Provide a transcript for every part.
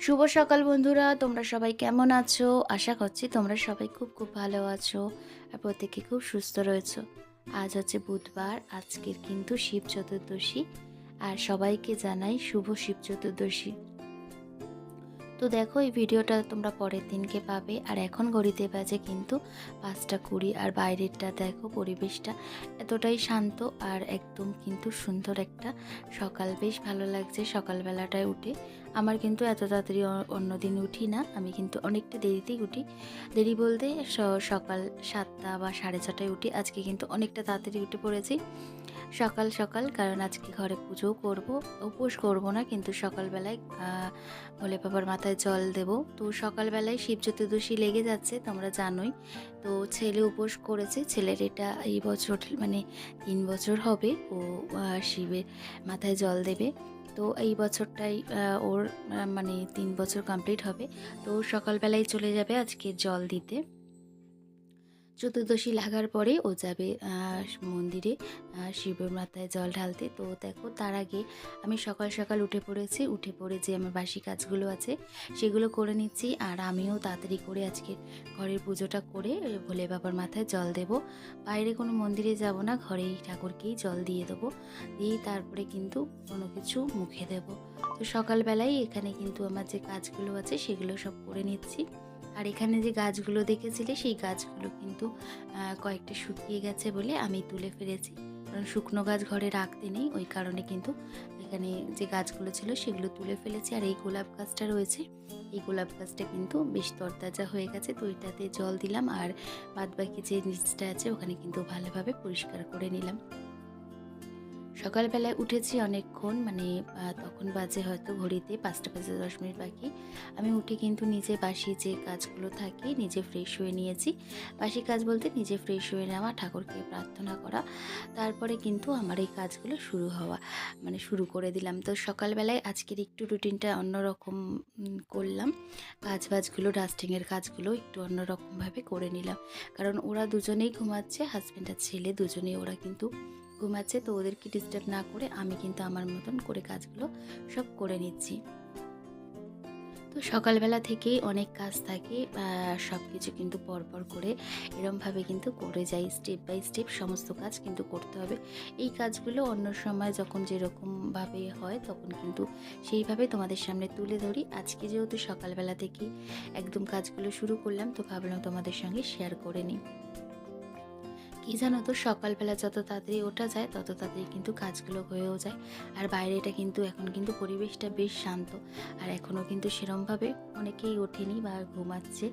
শুভ সকাল বন্ধুরা, তোমরা সবাই কেমন আছো? আশা করছি তোমরা সবাই খুব খুব ভালো আছো আর প্রত্যেকে খুব সুস্থ রয়েছো। আজ হচ্ছে বুধবার, আজকের কিন্তু শিব চতুর্দশী। আর সবাইকে জানাই শুভ শিব চতুর্দশী। তো দেখো, এই ভিডিওটা তোমরা পরের দিনকে পাবে। আর এখন ঘড়িতে বাজে কিন্তু পাঁচটা কুড়ি, আর বাইরেরটা দেখো পরিবেশটা এতটাই শান্ত আর একদম কিন্তু সুন্দর একটা সকাল। বেশ ভালো লাগছে সকালবেলাটায় উঠে। আমার কিন্তু এত তাড়াতাড়ি অন্য দিন উঠি না, আমি কিন্তু অনেকটা দেরিতেই উঠি। দেরি বলতে সকাল সাতটা বা সাড়ে ছটায় উঠি। আজকে কিন্তু অনেকটা তাড়াতাড়ি উঠে পড়েছি। সকাল সকাল, কারণ আজকে ঘরে পুজো করব, উপোস করব না, কিন্তু সকালবেলায় ভোলে বাবার মাথায় জল দেব। তো সকালবেলায় শিব চতুর্দশী লেগে যাচ্ছে, তোমরা জানোই। তো ছেলে উপোস করেছে, ছেলের এটা এই বছর মানে তিন বছর হবে, ও শিবের মাথায় জল দেবে। তো এই বছরটাই ওর মানে তিন বছর কমপ্লিট হবে। তো সকালবেলায় চলে যাবে আজকে জল দিতে। চতুর্দশী লাগার পরে ও যাবে মন্দিরে শিবের মাথায় জল ঢালতে। তো দেখো, তার আগে আমি সকাল সকাল উঠে পড়েছি, উঠে পড়ে যে আমার বাসি কাজগুলো আছে, সেগুলো করে নিচ্ছি। আর আমিও তাড়াতাড়ি করে আজকে ঘরের পুজোটা করে ভোলে বাবার মাথায় জল দেব। বাইরে কোনো মন্দিরে যাব না, ঘরেই ঠাকুরকেই জল দিয়ে দেবো। দিয়েই তারপরে কিন্তু কোনো কিছু মুখে দেব। তো সকালবেলায় এখানে কিন্তু আমার যে কাজগুলো আছে, সেগুলো সব করে নিচ্ছি। আর এখানে যে গাছগুলো দেখেছিলে, সেই গাছগুলো কিন্তু কয়েকটা শুকিয়ে গেছে বলে আমি তুলে ফেলেছি। কারণ শুকনো গাছ ঘরে রাখতে নেই, ওই কারণে কিন্তু এখানে যে গাছগুলো ছিল, সেগুলো তুলে ফেলেছি। আর এই গোলাপ গাছটা রয়েছে, এই গোলাপ গাছটা কিন্তু বেশ তরতাজা হয়ে গেছে, তো জল দিলাম আর বাদ বাকি যে নিচটা আছে, ওখানে কিন্তু ভালোভাবে পরিষ্কার করে নিলাম। সকালবেলায় উঠেছি অনেকক্ষণ মানে তখন বাজে হয়তো ঘড়িতে পাঁচটা বাজে দশ মিনিট বাকি। আমি উঠে কিন্তু নিজে বাসি যে কাজগুলো থাকে, নিজে ফ্রেশ হয়ে নিয়েছি। বাসি কাজ বলতে নিজে ফ্রেশ হয়ে নেওয়া, ঠাকুরকে প্রার্থনা করা। তারপরে কিন্তু আমার এই কাজগুলো শুরু হওয়া মানে শুরু করে দিলাম। তো সকালবেলায় আজকের একটু রুটিনটা অন্যরকম করলাম। কাজ বাজগুলো ডাস্টিংয়ের কাজগুলো একটু অন্যরকমভাবে করে নিলাম। কারণ ওরা দুজনেই ঘুমাচ্ছে হাজব্যান্ড আর ছেলে দুজনেই, ওরা কিন্তু ঘুমাচ্ছে, তো ওদেরকে ডিস্টার্ব না করে আমি কিন্তু আমার মতন করে কাজগুলো সব করে নিচ্ছি। তো সকালবেলা থেকেই অনেক কাজ থাকে সব কিছু কিন্তু পরপর করে এরমভাবে কিন্তু করে যাই স্টেপ বাই স্টেপ সমস্ত কাজ কিন্তু করতে হবে। এই কাজগুলো অন্য সময় যখন যেরকমভাবে হয় তখন কিন্তু সেইভাবে তোমাদের সামনে তুলে ধরি। আজকে যেহেতু সকালবেলা থেকেই একদম কাজগুলো শুরু করলাম, তো ভাবলাম তোমাদের সঙ্গে শেয়ার করে নিই। কি জানো তো, সকালবেলা যত তাড়াতাড়ি ওঠা যায়, তত তাড়াতাড়ি কিন্তু কাজগুলো হয়েও যায়। আর বাইরেটা কিন্তু, এখন কিন্তু পরিবেশটা বেশ শান্ত। আর এখনও কিন্তু সেরমভাবে অনেকেই ওঠেনি বা ঘুমাচ্ছে।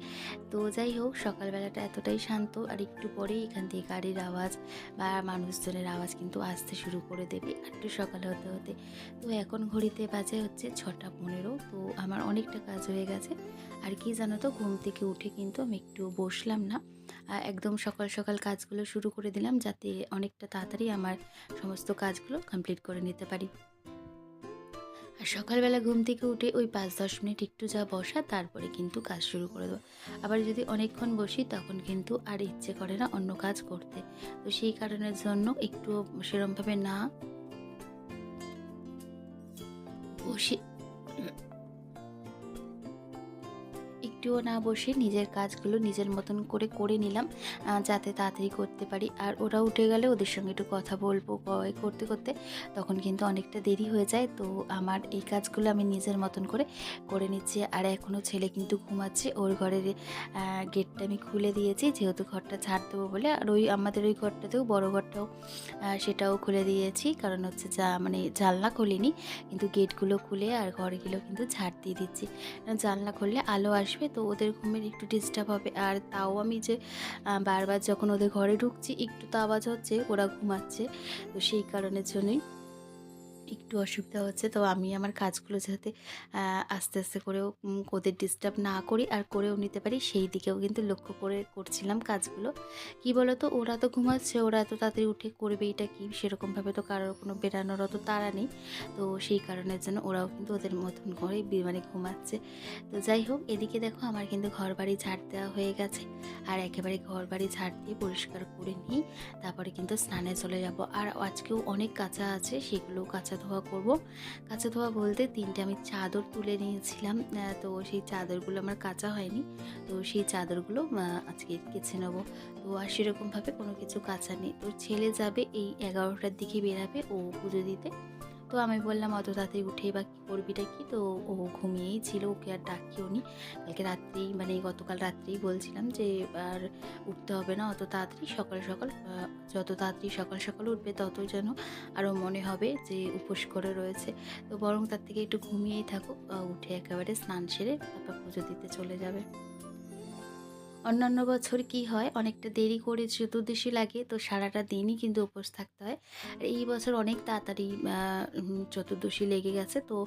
তো যাই হোক, সকালবেলাটা এতটাই শান্ত। আর একটু পরেই এখান থেকে গাড়ির আওয়াজ বা মানুষজনের আওয়াজ কিন্তু আসতে শুরু করে দেবে একটু সকাল হতে হতে। তো এখন ঘড়িতে বাজে হচ্ছে ছটা পনেরো। তো আমার অনেকটা কাজ হয়ে গেছে। আর কি জানো তো, ঘুম থেকে উঠে কিন্তু আমি একটু বসলাম না। একদম সকাল সকাল কাজগুলো শুরু করে দিলাম যাতে অনেকটা তাড়াতাড়ি আমার সমস্ত কাজগুলো কমপ্লিট করে নিতে পারি। আর সকালবেলা ঘুম থেকে উঠে ওই পাঁচ দশ মিনিট একটু যা বসা, তারপরে কিন্তু কাজ শুরু করে দেবো। আবার যদি অনেকক্ষণ বসি, তখন কিন্তু আর ইচ্ছে করে না অন্য কাজ করতে। তো সেই কারণের জন্য একটু সেরমভাবে না বসে একটুও না বসে নিজের কাজগুলো নিজের মতন করে করে নিলাম যাতে তাড়াতাড়ি করতে পারি। আর ওরা উঠে গেলে ওদের সঙ্গে একটু কথা বলব করতে করতে। তখন কিন্তু অনেকটা দেরি হয়ে যায়। তো আমার এই কাজগুলো আমি নিজের মতন করে করে নিচ্ছি। আর এখনও ছেলে কিন্তু ঘুমাচ্ছে। ওর ঘরের গেটটা আমি খুলে দিয়েছি। যেহেতু ঘরটা ছাড় দেবো বলে, আর ওই আমাদের ওই ঘরটাতেও, বড় ঘরটাও সেটাও খুলে দিয়েছি। কারণ হচ্ছে যা মানে জানলা খুলিনি। কিন্তু গেটগুলো খুলে আর ঘরগুলো কিন্তু ঝাড় দিয়ে দিচ্ছি। জানলা খুললে আলো আসবে তো ওদের ঘুমের একটু ডিস্টার্ব হবে। আর তাও আমি যে বারবার যখন ওদের ঘরে ঢুকছি, একটু তো আওয়াজ হচ্ছে, ওরা ঘুমাচ্ছে। তো সেই কারণের জন্যই একটু অসুবিধা হচ্ছে, তো আমি আমার কাজগুলো যাতে আস্তে আস্তে করেও ওদের ডিস্টার্ব না করি আর করেও নিতে পারি, সেই দিকেও কিন্তু লক্ষ্য করে করছিলাম কাজগুলো। কি বলো তো ওরা তো ঘুমাচ্ছে, ওরা এত তাড়াতাড়ি উঠে করবে এটা কি? সেরকমভাবে তো কারোর কোনো বেরানোর অত তাড়া নেই। তো সেই কারণের জন্য ওরাও কিন্তু ওদের মতন করে মানে ঘুমাচ্ছে। তো যাই হোক, এদিকে দেখো আমার কিন্তু ঘর বাড়ি ঝাড় দেওয়া হয়ে গেছে। আর একেবারে ঘর বাড়ি ঝাড় দিয়ে পরিষ্কার করে নিই, তারপরে কিন্তু স্নানে চলে যাব। আর আজকেও অনেক কাঁচা আছে সেগুলো কাঁচা ধোয়া করব। কাঁচা ধোয়া বলতে তিনটে আমি চাদর তুলে নিয়েছিলাম তো সেই চাদরগুলো আমার কাঁচা হয়নি, তো সেই চাদরগুলো আজকে কেছে নেব। তো আর সেরকমভাবে কোনো কিছু কাঁচা নেই। তো ছেলে যাবে এই এগারোটার দিকে বেরাবে, ও পুজো দিতে। তো আমি বললাম, অত তাড়াতাড়ি উঠে বা কী করবিটা কি? তো ও ঘুমিয়েই ছিল, ওকে আর ডাকিও নি। কালকে রাত্রেই মানে গতকাল রাত্রেই বলছিলাম যে, আর উঠতে হবে না অত তাড়াতাড়ি, সকাল সকাল যত তাড়াতাড়ি সকাল সকাল উঠবে, ততই যেন আরও মনে হবে যে, উপোস করে রয়েছে। তো বরং তার থেকে একটু ঘুমিয়েই থাকুক উঠে একেবারে স্নান সেরে তারপর পুজো দিতে চলে যাবে। অন্যান্য বছর কি হয়? অনেকটা দেরি করে চতুর্দশী লাগে, তো সারাটা দিনই কিন্তু উপোস থাকতে হয়। আর এই বছর অনেক তাড়াতাড়ি চতুর্দশী লেগে গেছে, তো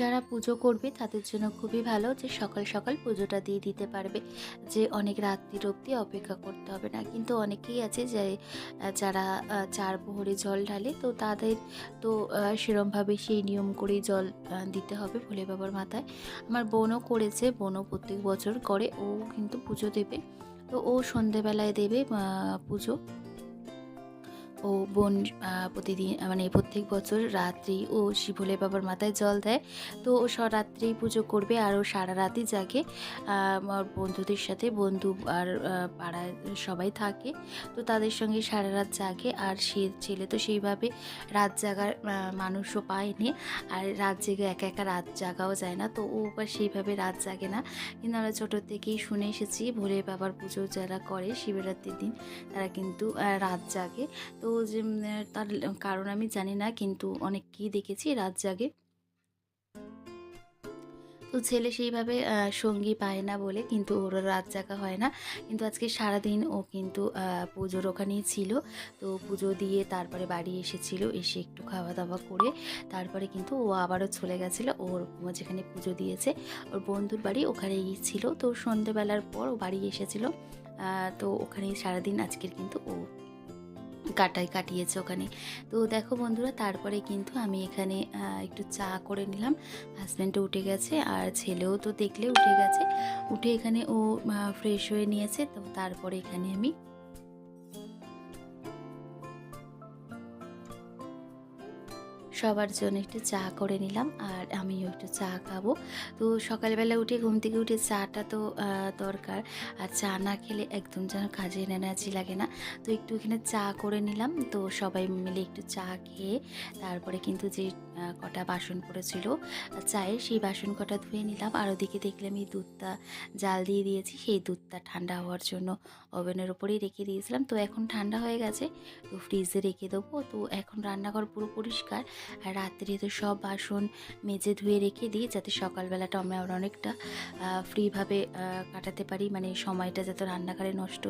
যারা পুজো করবে তাদের জন্য খুবই ভালো যে সকাল সকাল পুজোটা দিয়ে দিতে পারবে। যে অনেক রাত্রির অবধি অপেক্ষা করতে হবে না। কিন্তু অনেকেই আছে যে যারা চার প্রহরে জল ঢালে তো তাদের তো সেরমভাবে সেই নিয়ম করেই জল দিতে হবে ভোলে বাবার মাথায়। আমার বোনও করেছে, বোনও প্রত্যেক বছর করে, ও কিন্তু পুজো দেবে। তো ও সন্ধেবেলায় দেবে পুজো। ও বোন প্রতিদিন মানে প্রত্যেক বছর রাত্রি ও শিবলে বাবার মাথায় জল দেয়। তো ও রাত্রেই পুজো করবে আর ও সারা রাতই জাগে। আমার বন্ধুদের সাথে, বন্ধু আর পাড়ায় সবাই থাকে। তো তাদের সঙ্গে সারা রাত জাগে আর সে ছেলে তো সেইভাবে রাত জাগার মানুষও পায়নি আর রাত জেগে একা একা রাত জাগাও যায় না। তো ও আবার সেইভাবে রাত জাগে না। কিন্তু আমরা ছোটোর থেকেই শুনে এসেছি ভোলে বাবার পুজো যারা করে শিবরাত্রির দিন, তারা কিন্তু রাত জাগে। তো যে তার কারণ আমি জানি না, কিন্তু অনেককেই দেখেছি রাত জাগে। তো ছেলে সেইভাবে সঙ্গী পায় না বলে কিন্তু ওর রাত জাগা হয় না। কিন্তু আজকে সারাদিন ও কিন্তু পুজোর ওখানেই ছিল। তো পুজো দিয়ে তারপরে বাড়ি এসেছিল, এসে একটু খাওয়া দাওয়া করে তারপরে কিন্তু ও আবারও চলে গেছিল। ওর যেখানে পুজো দিয়েছে, ওর বন্ধুর বাড়ি ওখানেই ছিল। তো সন্ধেবেলার পর ও বাড়ি এসেছিল। তো ওখানেই সারাদিন আজকের কিন্তু ও কাটাই কাটিয়েছে ওখানে। তো দেখো বন্ধুরা, তারপরে কিন্তু আমি এখানে একটু চা করে নিলাম। হাজব্যান্ডও উঠে গেছে আর ছেলেও তো দেখলে উঠে গেছে। উঠে এখানে ও ফ্রেশ হয়ে নিয়েছে। তো তারপরে এখানে আমি সবার জন্য একটু চা করে নিলাম আর আমিও একটু চা খাব। তো সকালবেলা উঠে ঘুম থেকে উঠে চাটা তো দরকার। আর চা না খেলে একদম যেন কাজে এনার্জি লাগে না। তো একটু এখানে চা করে নিলাম। তো সবাই মিলে একটু চা খেয়ে তারপরে কিন্তু যে কটা বাসন পড়েছিল। চায়ের সেই বাসন কটা ধুয়ে নিলাম। আর ওদিকে দেখলাম এই দুধটা জাল দিয়ে দিয়েছি। সেই দুধটা ঠান্ডা হওয়ার জন্য ওভেনের ওপরেই রেখে দিয়েছিলাম। তো এখন ঠান্ডা হয়ে গেছে। তো ফ্রিজে রেখে দেবো। তো এখন রান্নাঘর পুরো পরিষ্কার। আর রাত্রে তো সব বাসন মেজে ধুয়ে রেখে দিই, যাতে সকালবেলাটা আমরা আবার অনেকটা ফ্রিভাবে কাটাতে পারি। মানে সময়টা যাতে রান্নাঘরে নষ্ট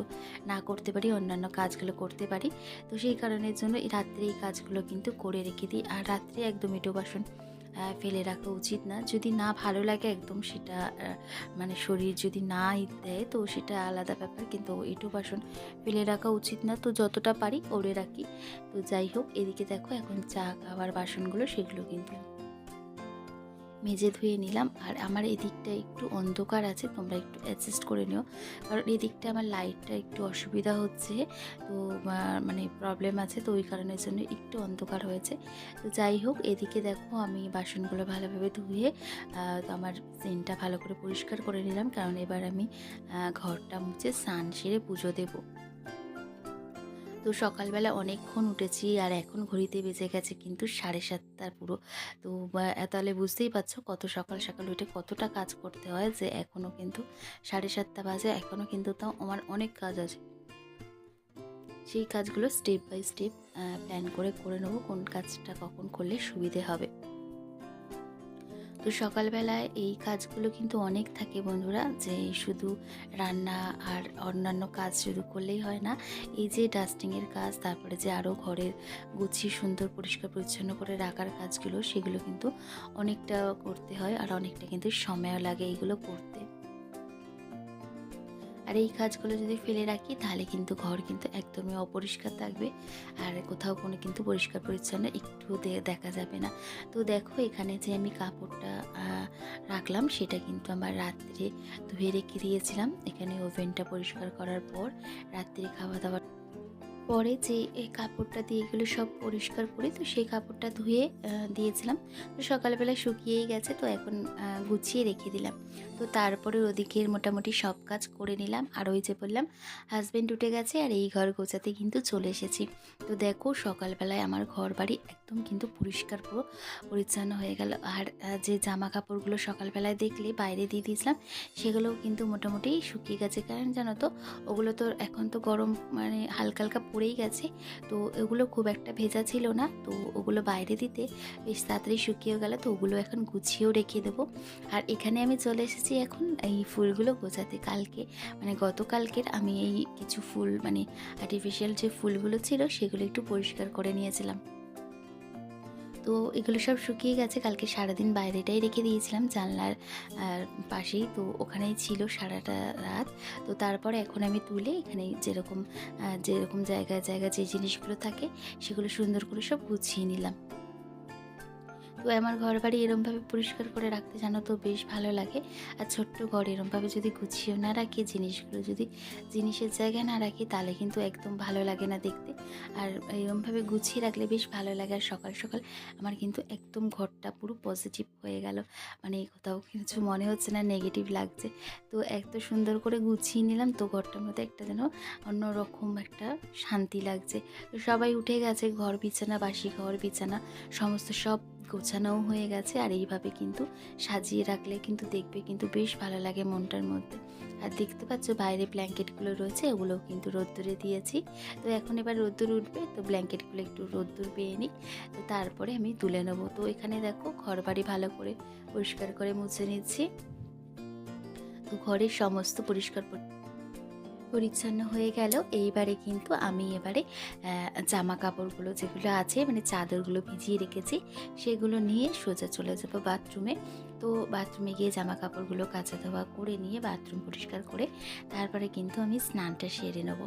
না করতে পারি, অন্যান্য কাজগুলো করতে পারি। তো সেই কারণের জন্য এই রাত্রে এই কাজগুলো কিন্তু করে রেখে দিই। আর রাত্রে একদম এঁটো বাসন ফেলে রাখা উচিত না। যদি না ভালো লাগে একদম সেটা মানে শরীর যদি না দেয় তো সেটা আলাদা ব্যাপার, কিন্তু এটো বাসন ফেলে রাখা উচিত না। তো যতটা পারি করে রাখি। তো যাই হোক, এদিকে দেখো এখন চা খাওয়ার বাসনগুলো, সেগুলো কিন্তু মেজে ধুয়ে নিলাম। আর আমার এদিকটা একটু অন্ধকার আছে, তোমরা একটু অ্যাডজাস্ট করে নিও। কারণ এদিকটা আমার লাইটটা একটু অসুবিধা হচ্ছে, তো মানে প্রবলেম আছে, তো ওই কারণের জন্য একটু অন্ধকার হয়েছে। তো যাই হোক, এদিকে দেখো আমি বাসনগুলো ভালোভাবে ধুয়ে তো আমার সিনটা ভালো করে পরিষ্কার করে নিলাম। কারণ এবার আমি ঘরটা মুছে স্নান সেরে পুজো দেবো। তো সকালবেলা অনেকক্ষণ উঠেছি আর এখন ঘড়িতে বেজে গেছে কিন্তু সাড়ে সাতটার পুরো। তো তাহলে বুঝতেই পারছ কত সকাল সকাল উঠে কতটা কাজ করতে হয় যে এখনও কিন্তু সাড়ে সাতটা বাজে এখনও কিন্তু তাও আমার অনেক কাজ আছে। সেই কাজগুলো স্টেপ বাই স্টেপ প্ল্যান করে করে নেব কোন কাজটা কখন করলে সুবিধে হবে। তো সকালবেলায় এই কাজগুলো কিন্তু অনেক থাকে বন্ধুরা, যে শুধু রান্না আর অন্যান্য কাজ শুরু করলেই হয় না। এই যে ডাস্টিংয়ের কাজ, তারপরে যে আরও ঘরের গুছিয়ে সুন্দর, পরিষ্কার, পরিচ্ছন্ন করে রাখার কাজগুলো, সেগুলো কিন্তু অনেকটা করতে হয় আর অনেকটা কিন্তু সময়ও লাগে এইগুলো করতে। আর এই কাজগুলো যদি ফেলে রাখি, তাহলে কিন্তু ঘর কিন্তু একদমই অপরিষ্কার থাকবে। আর কোথাও কোনো কিন্তু পরিষ্কার পরিচ্ছন্ন একটু দেখা যাবে না। তো দেখো, এখানে যে আমি কাপড়টা রাখলাম, সেটা কিন্তু আমার রাত্রে ধুয়ে রেখে দিয়েছিলাম। এখানে ওভেনটা পরিষ্কার করার পর রাত্রে খাওয়া দাওয়া পরে যে কাপড়টা দিয়ে এগুলো সব পরিষ্কার করি তো সেই কাপড়টা ধুয়ে দিয়েছিলাম। তো সকালবেলা শুকিয়েই গেছে তো এখন গুছিয়ে রেখে দিলাম। তো তারপরে ওদিকের মোটামুটি সব কাজ করে নিলাম। আর ওই যে বললাম হাজব্যান্ড উঠে গেছে আর এই ঘর গোছাতে কিন্তু চলে এসেছি। তো দেখো সকালবেলায় আমার ঘর বাড়ি একদম কিন্তু পরিষ্কার পুরো পরিচ্ছন্ন হয়ে গেল। আর যে জামা কাপড়গুলো সকালবেলায় দেখলে বাইরে দিয়ে দিয়েছিলাম, সেগুলোও কিন্তু মোটামুটি শুকিয়ে গেছে। কারণ জানো তো, ওগুলো তো এখন তো গরম মানে হালকা হালকা পড়েই গেছে। তো ওগুলো খুব একটা ভেজা ছিল না। তো ওগুলো বাইরে দিতে বেশ তাড়াতাড়ি শুকিয়ে গেল। তো ওগুলো এখন গুছিয়েও রেখে দেবো। আর এখানে আমি চলে এসেছি এখন এই ফুলগুলো গোছাতে। কালকে মানে গতকালকের আমি এই কিছু ফুল মানে আর্টিফিশিয়াল যে ফুলগুলো ছিল, সেগুলো একটু পরিষ্কার করে নিয়েছিলাম। তো এগুলো সব শুকিয়ে গেছে। কালকে সারাদিন বাইরেটাই রেখে দিয়েছিলাম জানলার পাশেই। তো ওখানেই ছিল সারাটা রাত। তো তারপরে এখন আমি তুলে এখানে যেরকম যেরকম জায়গায় জায়গায় যে জিনিসগুলো থাকে, সেগুলো সুন্দর করে সব গুছিয়ে নিলাম। তো আমার ঘর বাড়ি এরমভাবে পরিষ্কার করে রাখতে জানো তো বেশ ভালো লাগে। আর ছোট্ট ঘর এরমভাবে যদি গুছিয়ে না রাখি, জিনিসগুলো যদি জিনিসের জায়গায় না রাখি, তাহলে কিন্তু একদম ভালো লাগে না দেখতে। আর এরমভাবে গুছিয়ে রাখলে বেশ ভালো লাগে। আর সকাল সকাল আমার কিন্তু একদম ঘরটা পুরো পজিটিভ হয়ে গেল। মানে কোথাও কিছু মনে হচ্ছে না নেগেটিভ লাগছে। তো এত সুন্দর করে গুছিয়ে নিলাম তো ঘরটার মধ্যে একটা যেন অন্যরকম একটা শান্তি লাগছে। তো সবাই উঠে গেছে, ঘর বিছানা, বাসি ঘর বিছানা, সমস্ত সব গোছানোও হয়ে গেছে আর এইভাবে কিন্তু সাজিয়ে রাখলে কিন্তু দেখবে কিন্তু বেশ ভালো লাগে মনটার মধ্যে। আর দেখতে পাচ্ছ বাইরে ব্ল্যাঙ্কেটগুলো রয়েছে ওগুলোও কিন্তু রোদ্দুরে দিয়েছি। তো এখন এবার রোদ্দুর উঠবে, তো ব্ল্যাঙ্কেটগুলো একটু রোদ্দুর পেয়ে নিই। তো তারপরে আমি তুলে নেব। তো এখানে দেখো ঘর বাড়ি ভালো করে পরিষ্কার করে মুছে নিচ্ছি। তো ঘরের সমস্ত পরিষ্কার পরি- পরিচ্ছন্ন হয়ে গেল। এইবারে কিন্তু আমি এবারে জামা কাপড়গুলো যেগুলো আছে মানে চাদরগুলো ভিজিয়ে রেখেছি, সেগুলো নিয়ে সোজা চলে যাব বাথরুমে। তো বাথরুমে গিয়ে জামা কাপড়গুলো কাচা ধোয়া করে নিয়ে বাথরুম পরিষ্কার করে, তারপরে কিন্তু আমি স্নানটা সেরে নেব।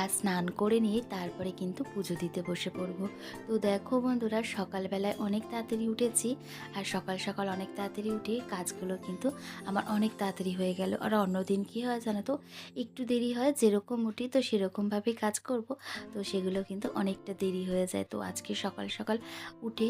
আর স্নান করে নিয়ে তারপরে কিন্তু পুজো দিতে বসে পড়ব। তো দেখো বন্ধুরা, সকালবেলায় অনেক তাড়াতাড়ি উঠেছি আর সকাল সকাল অনেক তাড়াতাড়ি উঠে কাজগুলো কিন্তু আমার অনেক তাড়াতাড়ি হয়ে গেল। আর অন্যদিন কী হয় জানো তো, একটু দেরি হয়, যেরকম উঠি তো সেরকমভাবেই কাজ করব। তো সেগুলো কিন্তু অনেকটা দেরি হয়ে যায়। তো আজকে সকাল সকাল উঠে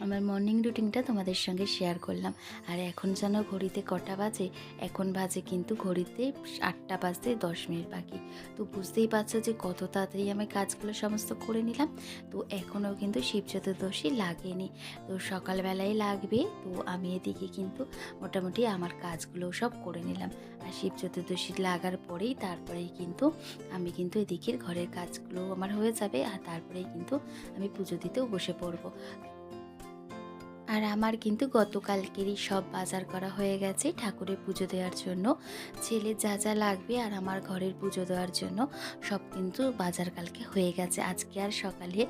আমার মর্নিং রুটিনটা তোমাদের সঙ্গে শেয়ার করলাম। আর এখন যেন ঘড়িতে কটা বাজে, এখন বাজে কিন্তু ঘড়িতে আটটা বাজতে দশ মিনিট বাকি। তো বুঝতেই পারছ যে কত তাড়াতাড়ি আমি কাজগুলো সমস্ত করে নিলাম। তো এখনও কিন্তু শিব চতুর্দশী লাগেনি। তো সকালবেলায় লাগবে, তো আমি এদিকে কিন্তু মোটামুটি আমার কাজগুলো সব করে নিলাম। আর শিব চতুর্দশী লাগার পরেই তারপরেই কিন্তু আমি কিন্তু এদিকের ঘরের কাজগুলো আমার হয়ে যাবে। আর তারপরেই কিন্তু আমি পুজো দিতেও বসে পড়ব। আর আমার কিন্তু গতকালকেরই সব বাজার করা হয়ে গেছে ঠাকুরের পুজো দেওয়ার জন্য। ছেলে যা যা লাগবে আর আমার ঘরের পুজো দেওয়ার জন্য সব কিন্তু বাজার কালকে হয়ে গেছে। আজকে আর সকালে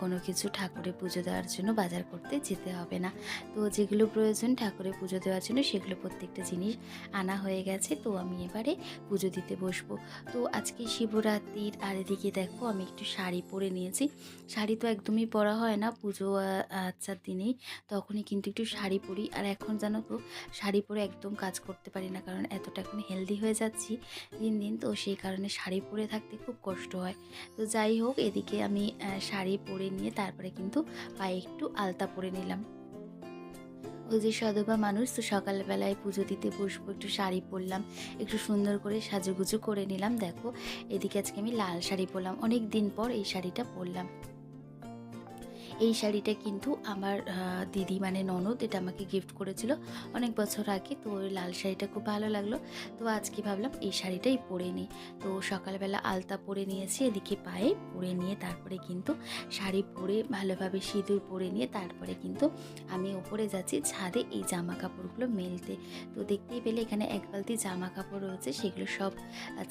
কোনো কিছু ঠাকুরের পুজো দেওয়ার জন্য বাজার করতে যেতে হবে না। তো যেগুলো প্রয়োজন ঠাকুরের পুজো দেওয়ার জন্য সেগুলো প্রত্যেকটা জিনিস আনা হয়ে গেছে। তো আমি এবারে পুজো দিতে বসবো। তো আজকে শিবরাত্রির আর এদিকে দেখো আমি একটু শাড়ি পরে নিয়েছি। শাড়ি তো একদমই পরা হয় না। পুজো আচ্ছার দিনেই তখনই কিন্তু একটু শাড়ি পরি। আর এখন জানো তো, শাড়ি পরে একদম কাজ করতে পারি না, কারণ এতটা এখন হেলদি হয়ে যাচ্ছি দিন দিন। তো সেই কারণে শাড়ি পরে থাকতে খুব কষ্ট হয়। তো যাই হোক, এদিকে আমি শাড়ি পরে নিয়ে তারপরে কিন্তু পায়ে একটু আলতা পরে নিলাম। ওই যে সদবা মানুষ, তো সকালবেলায় পুজো দিতে বসবো, একটু শাড়ি পরলাম, একটু সুন্দর করে সাজুগুজু করে নিলাম। দেখো, এদিকে আজকে আমি লাল শাড়ি পরলাম। অনেক দিন পর এই শাড়িটা পরলাম। এই শাড়িটা কিন্তু আমার দিদি মানে ননদ এটা আমাকে গিফট করেছিল অনেক বছর আগে। তো ওই লাল শাড়িটা খুব ভালো লাগল। তো আজকে ভাবলাম এই শাড়িটাই পরে নিই। তো সকালবেলা আলতা পরে নিয়েছি, এদিকে পায়ে পরে নিয়ে তারপরে কিন্তু শাড়ি পরে ভালোভাবে সিঁদুর পরে নিয়ে তারপরে কিন্তু আমি ওপরে যাচ্ছি ছাদে এই জামা কাপড়গুলো মেলতে। তো দেখতেই পেলে এখানে এক বালতি জামা কাপড় রয়েছে, সেগুলো সব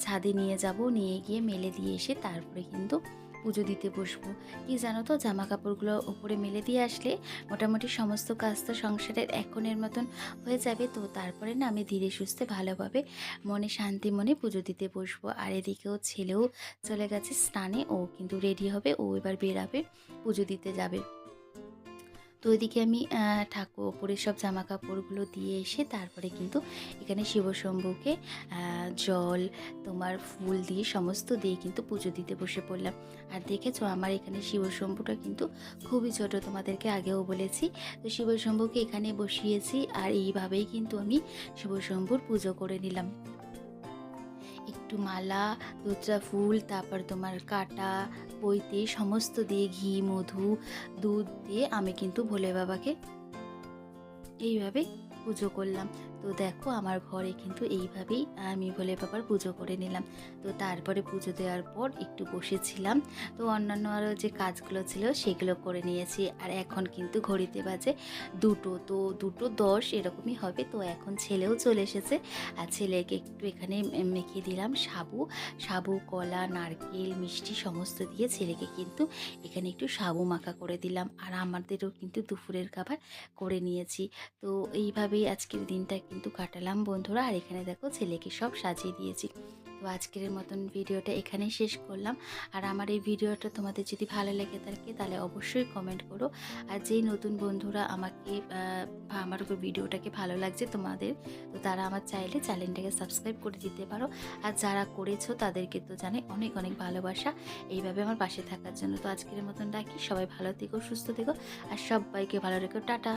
ছাদে নিয়ে যাব, নিয়ে গিয়ে মেলে দিয়ে এসে তারপরে কিন্তু পুজো দিতে বসবো। কি জানো তো জামা কাপড়গুলো উপরে মেলে দিয়ে আসলে মোটামুটি সমস্ত কাজ তো সংসারের এখনের মতন হয়ে যাবে। তো তারপরে না আমি ধীরে সুস্থে ভালোভাবে মনে শান্তি মনে পুজো দিতে বসবো। আর এদিকেও ছেলেও চলে গেছে স্নানে, ও কিন্তু রেডি হবে, ও এবার বেরাবে, পুজো দিতে যাবে। তো ওইদিকে আমি ঠাকুর ওপরের সব জামা কাপড়গুলো দিয়ে এসে তারপরে কিন্তু এখানে শিবশম্ভুকে জল, তোমার ফুল দিয়ে সমস্ত দিয়ে কিন্তু পুজো দিতে বসে পড়লাম। আর দেখেছ আমার এখানে শিবশম্ভুটা কিন্তু খুবই ছোট তোমাদেরকে আগেও বলেছি। তো শিবশম্ভুকে এখানে বসিয়েছি আর এইভাবেই কিন্তু আমি শিবশম্ভুর পুজো করে নিলাম। একটু মালা দুধরা ফুল, তারপর তোমার কাটা, বইতে সমস্ত দিয়ে ঘি, মধু, দুধ দিয়ে আমি কিন্তু ভোলে বাবাকে এইভাবে পুজো করলাম। তো দেখো আমার ঘরে কিন্তু এইভাবেই আমি ভোলে বাবার পুজো করে নিলাম। তো তারপরে পুজো দেওয়ার পর একটু বসেছিলাম। তো অন্যান্য আরও যে কাজগুলো ছিল সেগুলো করে নিয়েছি। আর এখন কিন্তু ঘড়িতে বাজে দুটো, তো দুটো দশ এরকমই হবে। তো এখন ছেলেও চলে এসেছে। আর ছেলেকে একটু এখানে মেখে দিলাম সাবু। সাবু, কলা, নারকেল, মিষ্টি সমস্ত দিয়ে ছেলেকে কিন্তু এখানে একটু সাবু মাখা করে দিলাম। আর আমাদেরও কিন্তু দুপুরের খাবার করে নিয়েছি। তো এইভাবেই আজকের দিনটা কিন্তু কাটালাম, বন্ধুরা। আর এখানে দেখো ছেলেকে সব সাজিয়ে দিয়েছি। তো আজকের মতন ভিডিওটা এখানেই শেষ করলাম। আর আমার এই ভিডিওটা তোমাদের যদি ভালো লেগে থাকে, তাহলে অবশ্যই কমেন্ট করো। আর যেই নতুন বন্ধুরা আমাকে আমার উপর ভিডিওটাকে ভালো লাগছে তোমাদের, তো তারা আমার চাইলে চ্যানেলটাকে সাবস্ক্রাইব করে দিতে পারো। আর যারা করেছ, তাদেরকে তো জানে অনেক অনেক ভালোবাসা। এইভাবে আমার পাশে থাকার জন্য তো আজকের মতন রাখি। সবাই ভালো থেকো, সুস্থ থেকো। আর সবাইকে ভালো রেখো। টাটা।